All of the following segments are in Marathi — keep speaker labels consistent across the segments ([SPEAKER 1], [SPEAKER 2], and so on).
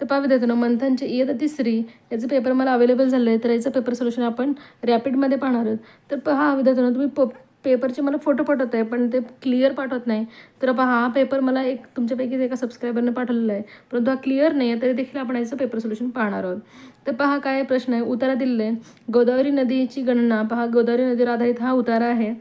[SPEAKER 1] तर पहा ना मंथनची इयत्ता तिसरी याचं पेपर मला अवेलेबल झालं आहे तर याचं पेपर सोल्युशन आपण रॅपिडमध्ये पाहणार आहोत. तर पहा विद्यार्थ्यांनो तुम्ही प पेपरचे मला फोटो पाठवत आहे पण ते क्लिअर पाठवत नाही. तर पहा हा पेपर मला एक तुमच्यापैकी एका सबस्क्रायबरने पाठवलेला आहे. परंतु हा क्लिअर नाही आहे तरी देखील आपण याचं पेपर सोल्युशन पाहणार आहोत. तर पहा काय प्रश्न आहे? उतारा दिलेला आहे. गोदावरी नदीची गणना. पहा गोदावरी नदीवर आधारित हा उतारा आहे.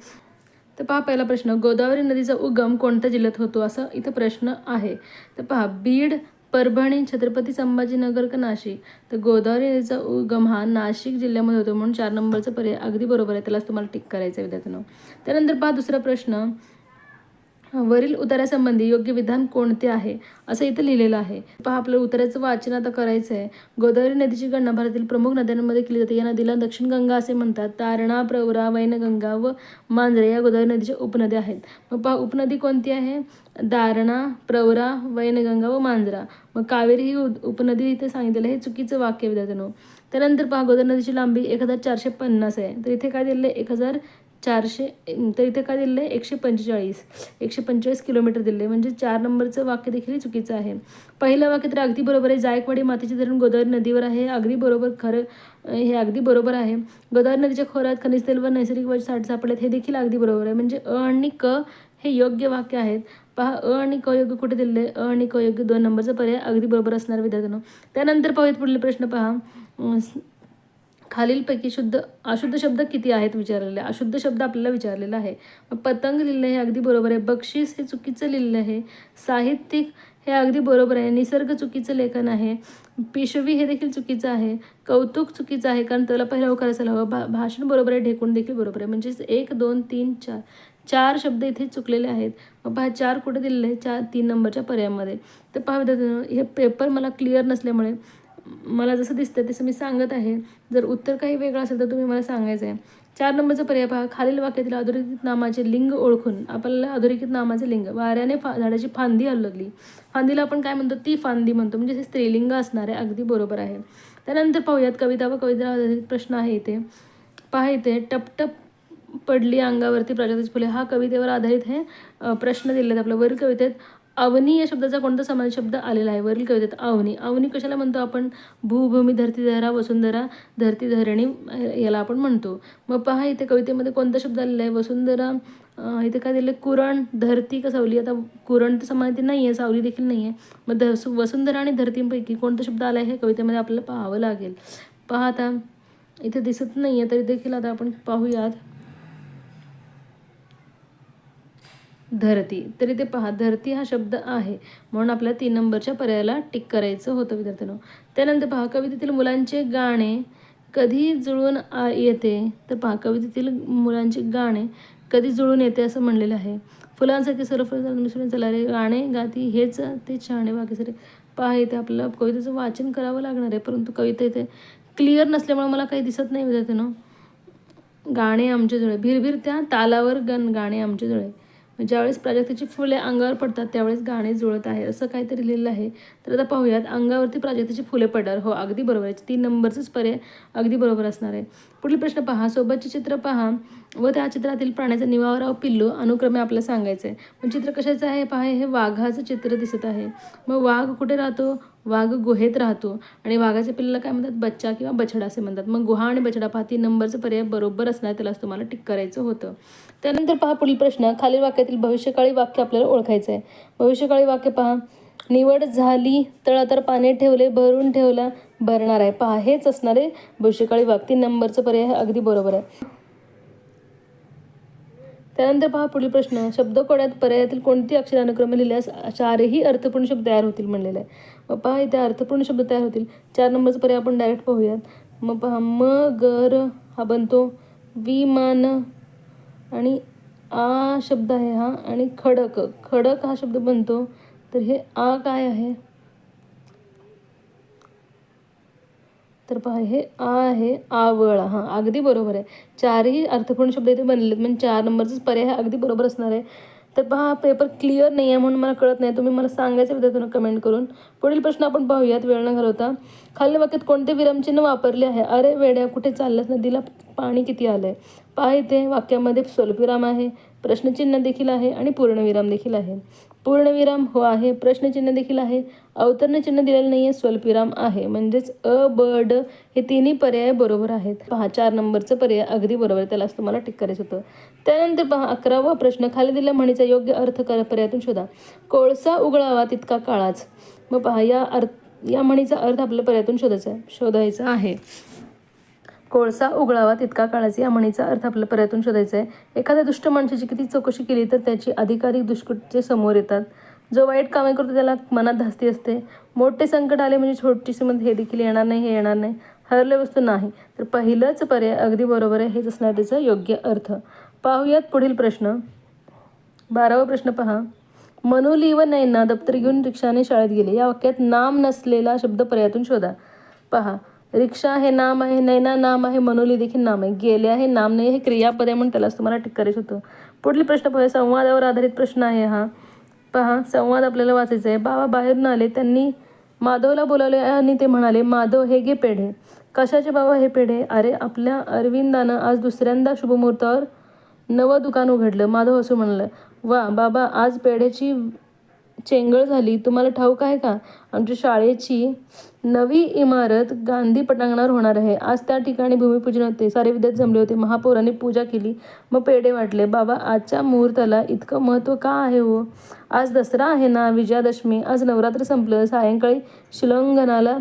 [SPEAKER 1] तर पहा पहिला प्रश्न गोदावरी नदीचा उगम कोणत्या जिल्ह्यात होतो? असं इथं प्रश्न आहे. तर पहा बीड परभणी छत्रपती संभाजीनगर का नाशिक? तर गोदावरी नदीचा उगम हा नाशिक जिल्ह्यामध्ये होतो. म्हणून चार नंबरचा पर्याय अगदी बरोबर आहे. त्यालाच तुम्हाला टिक करायचं आहे विद्यार्थ्यांनो. त्यानंतर पहा दुसरा प्रश्न. वरील उतारासंबंधी योग्य विधान कोणते आहे? असं इथं लिहिलेलं आहे. पहा आपलं उतार्याचं वाचन आता करायचं आहे गोदावरी नदीची गणना भारतातील प्रमुख नद्यांमध्ये केली जाते. या नदीला दक्षिण गंगा असे म्हणतात. तारणा प्रवरा वैनगंगा व मांजरे या गोदावरी नदीच्या उपनद्या आहेत. मग पहा उपनदी कोणती आहे? दारणा प्रवरा वैनगंगा व मांजरा. मग कावेरी ही उपनदी इथे सांगितलेलं हे चुकीचं वाक्य विद्यार्थ्यांनो. त्यानंतर पहा गोदावरी नदीची लांबी एक हजार चारशे पन्नास आहे. तर इथे काय दिलेलं आहे? एक हजार चारशे तर इथे काय दिलं आहे? एकशे पंचेचाळीस. एकशे पंचेचाळीस किलोमीटर दिले आहे. म्हणजे चार नंबरचं वाक्य देखील चुकीचं आहे. पहिलं वाक्य तर अगदी बरोबर आहे. जायकवाडी मातेचे धरण गोदावरी नदीवर आहे. हे अगदी बरोबर खरं हे अगदी बरोबर आहे. गोदावरी नदीच्या खोऱ्यात खनिज तेल व नैसर्गिक वायू साठ सापडलेत हे देखील अगदी बरोबर आहे. म्हणजे अ आणि क हे योग्य वाक्य आहेत. पहा अ आणि क योग्य कुठे दिलेलं आहे? अ आणि क योग्य दोन नंबरचा पर्याय अगदी बरोबर असणार विद्यार्थ्यांना. त्यानंतर पाहूयात पुढील प्रश्न पहा. खालीलपैकी शुद्ध अशुद्ध शब्द किती आहेत विचारलेले? अशुद्ध शब्द आपल्याला विचारलेला आहे. पतंग लिहिलं हे अगदी बरोबर आहे. बक्षीस हे चुकीचं लिहिलं आहे. साहित्यिक हे अगदी बरोबर आहे. निसर्ग चुकीचं लेखन आहे. पिशवी हे देखील चुकीचं आहे. कौतुक चुकीचं आहे. कारण त्याला पहिला होकार असायला हवं. भा भाषण बरोबर आहे. ढेकून देखील बरोबर आहे. म्हणजेच एक दोन तीन चार चार शब्द इथे चुकलेले आहेत. मग पहा चार कुठे दिलेले आहे चार तीन नंबरच्या पर्यायामध्ये. तर पहा विद्यार्थ्यांनो हे पेपर मला क्लिअर नसल्यामुळे मला जसं दिसतं तसं मी सांगत आहे. जर उत्तर काही वेगळं असेल तर तुम्ही मला सांगायचं आहे चार नंबरचा पर्याय पहा. खालील वाक्यातील अधोरेखित नामाचे लिंग ओळखून आपल्याला अधोरेखित नामाचे लिंग वाऱ्याने फा झाडाची फांदी हलवली. फांदीला आपण काय म्हणतो? ती फांदी म्हणतो. म्हणजे स्त्रीलिंग असणार आहे अगदी बरोबर आहे. त्यानंतर पाहूयात कविता व कविता आधारित प्रश्न आहे इथे. पहा इथे टपटप पडली अंगावरती प्राजक्ताची फुले. हा कवितेवर आधारित हे प्रश्न दिलेत आहेत आपल्या वरील कवितेत. अवनी या शब्दाचा कोणता समान शब्द आलेला आहे? वरील कवितेत अवनी. अवनी कशाला म्हणतो आपण? भूभूमी धरतीधरा वसुंधरा धरती धरणी याला आपण म्हणतो. मग पहा इथे कवितेमध्ये कोणता शब्द आलेला आहे? वसुंधरा इथे काय दिलं कुरण धरती का सावली? आता कुरण तर समान नाही आहे सावली देखील नाही आहे मग ध वसुंधरा आणि धरतींपैकी कोणता शब्द आला आहे हे कवितेमध्ये आपल्याला पाहावं लागेल. पहा आता इथे दिसत नाही आहे तरी देखील आता आपण पाहूयात. धरती. तर इथे पहा धरती हा शब्द आहे. म्हणून आपल्याला तीन नंबरच्या पर्यायाला टिक करायचं होतं विद्यार्थ्यांनो. त्यानंतर पहा कवितेतील मुलांचे गाणे कधी जुळून आ येते? तर पहा कवितेतील मुलांचे गाणे कधी जुळून येते असं म्हणलेलं आहे. फुलांसारखे सर्व मिसळून चालणारे गाणे गाती हेच ते छाणे बाकी सरे पहा इथे आपल्याला कवितेचं वाचन करावं लागणार आहे परंतु कविता इथे क्लिअर नसल्यामुळे मला काही दिसत नाही विद्यार्थ्यांनो. गाणे आमचे जुळे. भिरभिर त्या तालावर गण गाणे आमचे जुळे. म्हणजे ज्यावेळेस प्राजक्ताची फुले अंगावर पडतात त्यावेळेस गाणे जुळत आहे असं काहीतरी लिहिलं आहे. तर आता पाहूयात अंगावरती प्राजक्ताची फुले पडणार. हो अगदी बरोबर आहे. तीन नंबरचंच पर्याय अगदी बरोबर असणार आहे. पुढील प्रश्न पहा. सोबतचे चित्र पहा. व त्या चित्रातील प्राण्याचा निवावराव पिल्लू अनुक्रमे आपल्याला सांगायचं आहे पण चित्र कशाचं आहे? पहा हे वाघाचं चित्र दिसत आहे. मग वाघ कुठे राहतो? वाघ गुहेत राहतो. आणि वाघाच्या पिल्लाला काय म्हणतात? बच्चा किंवा बछडा असे म्हणतात. मग गुहा आणि बछडा पहा तीन नंबरचं पर्याय बरोबर असणार त्यालाच तुम्हाला टिक करायचं होतं. त्यानंतर पहा पुढील प्रश्न. खालील वाक्यातील भविष्यकाळी वाक्य आपल्याला ओळखायचं आहे भविष्यकाळी वाक्य पहा. निवड झाली तळातर पाणी ठेवले भरून ठेवला भरणार आहे. पहा हेच असणार आहे भविष्यकाळी वाक्य. तीन नंबरचं पर्याय अगदी बरोबर आहे. त्यानंतर पहा पुढील प्रश्न. शब्दकोड्यात पर्यायातील कोणती अक्षर अनुक्रमे लिहिल्यास चारही अर्थपूर्ण शब्द तयार होतील म्हणलेले आहे. मग पहा इथे अर्थपूर्ण शब्द तयार होतील. चार नंबरचा पर्याय आपण डायरेक्ट पाहूयात. मग पहा म गर हा बनतो. विमान आणि आ शब्द आहे हा आणि खडक. खडक हा शब्द बनतो. तर हे आ काय आहे? तर पहा हे आ आहे आवळा हां अगदी बरोबर आहे. चारही अर्थपूर्ण शब्द इथे बनलेले आहेत म्हणजे चार नंबरचाच पर्याय हा अगदी बरोबर असणार आहे. तर पहा पेपर क्लिअर नाही आहे म्हणून मला कळत नाही. तुम्ही मला सांगायचं विद्यार्थ्यांना कमेंट करून. पुढील प्रश्न आपण पाहूयात वेळ न घालवता. खाल्ल्या वाक्यात कोणते विरामचिन्ह वापरले आहे? अरे वेड्या कुठे चालल्यास नदीला पाणी किती आलं आहे पहा इथे वाक्यामध्ये स्वल्पविराम आहे. प्रश्नचिन्ह देखील आहे आणि पूर्णविराम देखील आहे. पूर्णविराम हो आहे. प्रश्नचिन्ह देखील आहे. अवतरणचिन्ह दिलेलं नाही आहे स्वल्पविराम आहे. म्हणजेच अ ब ड हे तिन्ही पर्याय बरोबर आहेत. पहा चार नंबरचं पर्याय अगदी बरोबर आहे. त्यालाच तुम्हाला टिक करायचं होतं. त्यानंतर पहा अकरावा प्रश्न. खाली दिल्या म्हणीचा योग्य अर्थ कर पर्यायातून शोधा. कोळसा उघळावा तितका काळाच. मग पहा या अर्थ या म्हणीचा अर्थ आपल्या पर्यायातून शोधायचा आहे शोधायचा आहे. कोळसा उघळावा तितका काळाचा या म्हणीचा अर्थ आपल्या पर्यातून शोधायचा आहे. एखाद्या दुष्ट माणसाची किती चौकशी केली तर त्याची अधिकाधिक दुष्कृत्य समोर येतात. जो वाईट कामे करतो त्याला मनात धास्ती असते. मोठे संकट आले म्हणजे छोटीशी श्रीमंत हे देखील येणार नाही हे येणार नाही. हरले वस्तू नाही. तर पहिलंच पर्याय अगदी बरोबर आहे हेच असणार त्याचा योग्य अर्थ. पाहूयात पुढील प्रश्न. बारावा प्रश्न पहा. मनुली व नैना दप्तर घेऊन रिक्षाने शाळेत गेले. या वाक्यात नाम नसलेला शब्द पर्यातून शोधा. पहा. रिक्षा हे नाम आहे नैना नाम आहे मनोली देखील नाम आहे. गेले आहे नाम नाही हे क्रियापद आहे म्हणून त्यालाच तुम्हाला टिक करायचं होतं. पुढील प्रश्न पाहूया. संवादावर आधारित प्रश्न आहे हा. पहा संवाद आपल्याला वाचायचा आहे. बाबा बाहेरून आले त्यांनी माधवला बोलावले आणि ते म्हणाले माधव हे गे पेढे. कशाचे बाबा हे पेढे? अरे आपल्या अरविंदानं आज दुसऱ्यांदा शुभमुहूर्तावर नवं दुकान उघडलं. माधव असं म्हणलं. वा बाबा आज पेढ्याची चेंगळ झाली. तुम्हाला ठाऊक आहे का? आमच्या शाळेची नवी इमारत गांधी पटांगणावर होणार आहे. आज त्या ठिकाणी भूमिपूजन होते. सारे विद्यार्थी जमले होते. महापौरांनी पूजा केली. मग पेढे वाटले. बाबा आजच्या मुहूर्ताला इतकं महत्त्व का आहे हो? आज दसरा आहे ना विजयादशमी. आज नवरात्र संपलं. सायंकाळी शिलंगणाला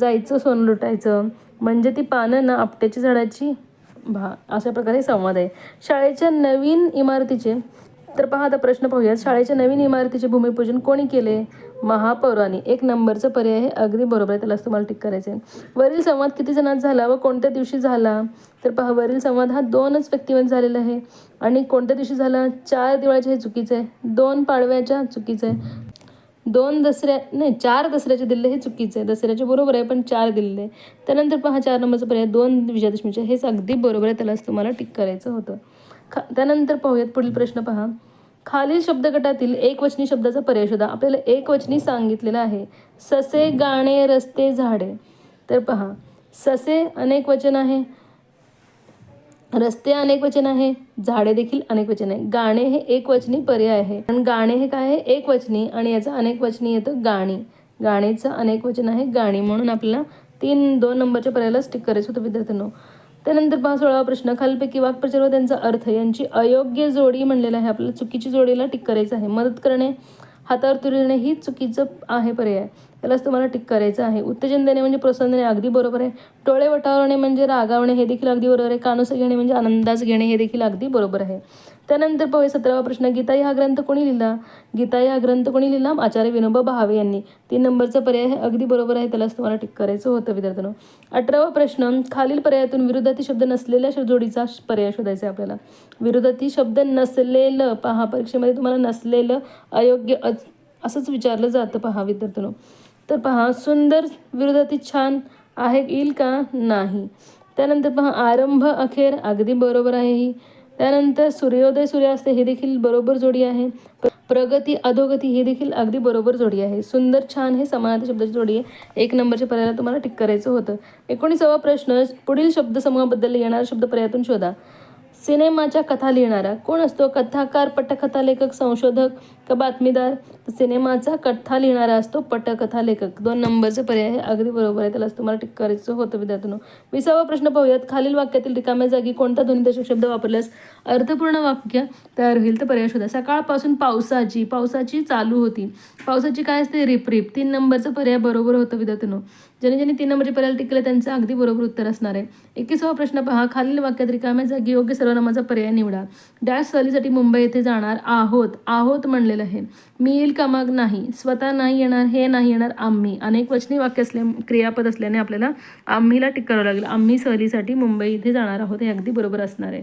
[SPEAKER 1] जायचं सोनं लुटायचं. म्हणजे ती पानं ना आपट्याची झाडाची भा अशा प्रकारे संवाद आहे. शाळेच्या नवीन इमारतीचे तर पहा आता प्रश्न पाहूयात. शाळेच्या नवीन इमारतीचे भूमिपूजन कोणी केले? महापौरांनी. एक नंबरचं पर्याय हे अगदी बरोबर आहे. त्यालाच तुम्हाला टिक आहे वरील संवाद किती जणात झाला व कोणत्या दिवशी झाला? तर पहा वरील संवाद हा दोनच व्यक्तिवत झालेला आहे. आणि कोणत्या दिवशी झाला? चार दिवाळीचे हे चुकीचं आहे. दोन पाडव्याच्या चुकीचं आहे. दोन दसऱ्या नाही चार दसऱ्याचे दिले हे चुकीचं आहे. दसऱ्याचे बरोबर आहे पण चार दिलेले आहे. त्यानंतर पहा चार नंबरचा पर्याय दोन विजयादशमीचे. हेच अगदी बरोबर आहे. त्यालाच तुम्हाला टिक करायचं होतं. खा त्यानंतर पाहूयात पुढील प्रश्न पहा. खालील शब्दगटातील एकवचनी शब्दाचा पर्याय शोधा. आपल्याला एकवचनी सांगितलेलं आहे. ससे गाणे रस्ते झाडे. तर पहा. ससे अनेक वचन आहे. रस्ते अनेक वचन आहे. झाडे देखील अनेक वचन आहे. गाणे हे एक वचनी पर्याय आहे. कारण गाणे हे काय आहे? एक वचनी आणि याचं अनेक वचनी येतं गाणी. गाणेचं अनेक वचन आहे गाणी. म्हणून आपल्याला तीन दोन नंबरच्या पर्यायाला स्टिक करायचं होतं विद्यार्थ्यांनो. त्यानंतर पहा सोळावा प्रश्न. खालपैकी वाक्प्रचार व त्यांचा अर्थ. यांची अयोग्य जोडी म्हणलेला आहे. आपल्याला चुकीची जोडीला टिक करायचं आहे. मदत करणे हातावर तुरणे ही चुकीचं आहे पर्याय. त्यालाच तुम्हाला टिक करायचं आहे. उत्तेजन देणे म्हणजे प्रोत्साहन देणे अगदी बरोबर आहे. डोळे वटावणे म्हणजे रागावणे हे देखील अगदी बरोबर आहे. कानोसा घेणे म्हणजे आनंदाज घेणे हे देखील अगदी बरोबर आहे. त्यानंतर पाहूया सतरावा प्रश्न. गीताई हा ग्रंथ कोणी लिहिला? गीताई हा ग्रंथ कोणी लिहिला? आचार्य विनोबा भावे यांनी. तीन नंबरचा पर्याय हे अगदी बरोबर आहे. त्यालाच तुम्हाला टिक करायचं होतं विद्यार्थ्यांनो. अठरावा प्रश्न. खालील पर्यायातून विरोधाती शब्द नसलेल्या जोडीचा पर्याय शोधायचा आहे आपल्याला. विरोधाती शब्द नसलेलं. पहा परीक्षेमध्ये तुम्हाला नसलेलं अयोग्य असंच विचारलं जातं. पहा विद्यार्थ्यांनो. तर पहा सुंदर विरोधाती छान आहे येईल का? नाही. त्यानंतर पहा आरंभ अखेर. अगदी बरोबर आहे ही. त्यानंतर सूर्योदय सूर्यास्त हे देखील बरोबर जोडी आहे. प्रगती अधोगती हे देखील अगदी बरोबर जोडी आहे. सुंदर छान हे समानार्थी शब्दाची जोडी आहे. एक नंबरच्या पर्यायाला तुम्हाला टिक करायचं होतं. एकोणीसावा प्रश्न पुढील शब्दसमूहाबद्दल येणारा शब्द पर्यायातून शोधा. सिनेमाच्या कथा लिहिणारा. कोण असतो? कथाकार पटकथा लेखक संशोधक का बातमीदार? सिनेमाचा कथा लिहिणारा असतो पटकथा लेखक. दोन नंबरचे पर्याय हे अगदी बरोबर आहे. त्यालाच तुम्हाला टिक करायचं होतं विद्यार्थ्यांनो. विसावा प्रश्न पाहूयात. खालील वाक्यातील रिकाम्या जागी कोणता ध्वनिदर्शक शब्द वापरल्यास अर्थपूर्ण वाक्य तयार होईल? तर पर्याय शोधा. सकाळपासून पावसाची पावसाची चालू होती. पावसाची काय असते? रिप रिप. तीन नंबरचा पर्याय बरोबर होतं विद्यार्थ्यांनो. ज्याने ज्यांनी तीन नंबरचे पर्याय टिकले त्यांचं अगदी बरोबर उत्तर असणार आहे. एकविसावा प्रश्न पहा. खालील वाक्यात रिकाम्या जागी योग्य सर्वनामाचा पर्याय निवडा. डॅश सहलीसाठी मुंबई येथे जाणार आहोत. आहोत म्हणलेलं आहे. मी येईल का मग नाही? स्वतः नाही येणार हे नाही येणार आम्ही. अनेक वचनी वाक्य असल्या क्रियापद असल्याने आपल्याला आम्हीला टिक करावं लागेल. आम्ही सहलीसाठी मुंबई इथे जाणार आहोत हे अगदी बरोबर असणार आहे.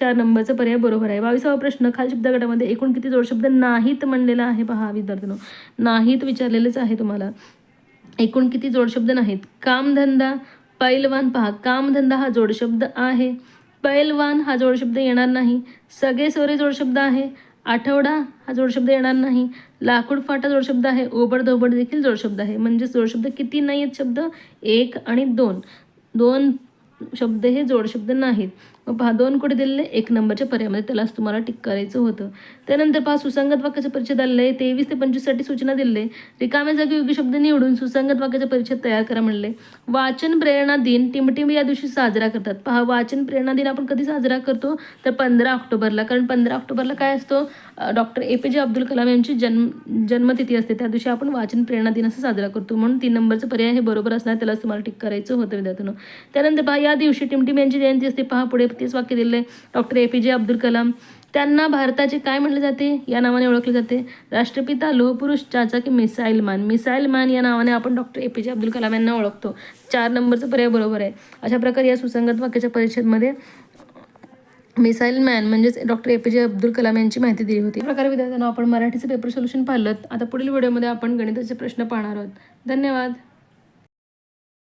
[SPEAKER 1] चार नंबरचा पर्याय बरोबर आहे. बावीसावा प्रश्न खाली शब्दगटामध्ये एकूण किती जोडशब्द नाहीत म्हणलेला आहे पहा विद्यार्थ्यांनो. नाहीत विचारलेलेच आहे तुम्हाला. एकूण किती जोडशब्द नाहीत? कामधंदा पैलवान पहा. कामधंदा हा जोडशब्द आहे. पैलवान हा जोडशब्द येणार नाही. सगळे सोरे जोडशब्द आहे. आठवडा हा जोडशब्द येणार नाही. लाकूड फाटा जोडशब्द आहे. ओबड धोबड देखील जोडशब्द आहे. म्हणजेच जोडशब्द किती नाही आहेत शब्द? एक आणि दोन. दोन शब्द हे जोडशब्द नाहीत. मग पहा दोन कुठे दिलेले एक नंबरच्या पर्यायामध्ये. त्यालाच तुम्हाला टिक करायचं होतं. त्यानंतर पहा सुसंगत वाक्याचा परिच्छेद आलेलं आहे. तेवीस ते पंचवीससाठी सूचना दिलेली रिकाम्या जागी योग्य शब्द निवडून सुसंगत वाक्याचा परिच्छेद तयार करा म्हणले वाचन प्रेरणा दिन टिमटिम या दिवशी साजरा करतात. पहा वाचन प्रेरणा दिन आपण कधी साजरा करतो? तर पंधरा ऑक्टोबरला. कारण पंधरा ऑक्टोबरला काय असतो? Doctor A P J Abdul Kalam यांची जन्म जन्मतिथी असते. त्या दिवशी आपण वाचन प्रेरणा दिन असं साजरा करतो. म्हणून तीन नंबरचं पर्याय हे बरोबर असणार. त्याला तुम्हाला टिक करायचं होतं विद्यार्थ्यांना. त्यानंतर पहा या दिवशी टिमटिम यांची जयंती असते. पहा पुढे तेच वाक्य दिलेलं आहे doctor A P J Abdul Kalam. त्यांना भारताचे काय म्हणले जाते? या नावाने ओळखले जाते. राष्ट्रपिता लोहपुरुष चाचा की मिसाईल मॅन. मिसाईल मॅन या नावाने आपण doctor A P J Abdul Kalam यांना ओळखतो. चार नंबरचा पर्याय बरोबर आहे. अशा प्रकारे या सुसंगत वाक्याच्या परिषदमध्ये मिसाईल मॅन म्हणजेच doctor A P J Abdul Kalam यांची माहिती दिली होती. प्रकार प्रकारे विद्यार्थ्यांना आपण मराठीचं पेपर सोल्युशन पाहिलं. आता पुढील व्हिडिओमध्ये आपण गणिताचे प्रश्न पाहणार आहोत. धन्यवाद.